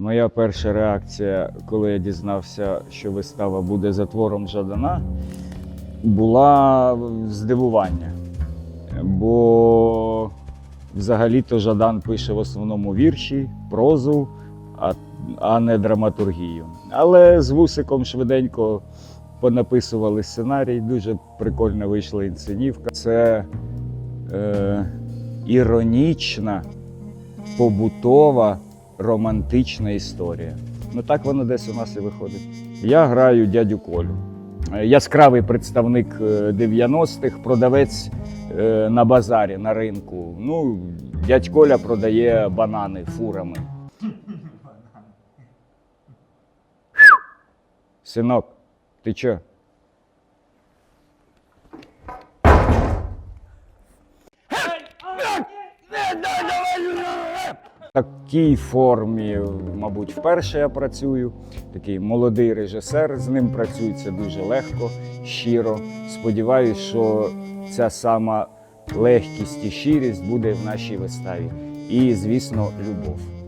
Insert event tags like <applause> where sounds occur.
Моя перша реакція, коли я дізнався, що вистава буде за твором Жадана, була здивування. Бо взагалі-то Жадан пише в основному вірші, прозу, а, а не драматургію. Але з вусиком швиденько понаписували сценарій, дуже прикольно вийшла інсценівка. Це е, іронічна, побутова, романтична історія. Ну так воно десь у нас і виходить. Я граю дядю Колю. Е, Яскравий представник е, 90-х, продавець е, на базарі, на ринку. Ну, дядь Коля продає банани фурами. <laughs> Синок, ти чо? Такій формі, мабуть, вперше я працюю. Такий молодий режисер, з ним працюється дуже легко, щиро. Сподіваюсь, що ця сама легкість і щирість буде в нашій виставі. І, звісно, любов.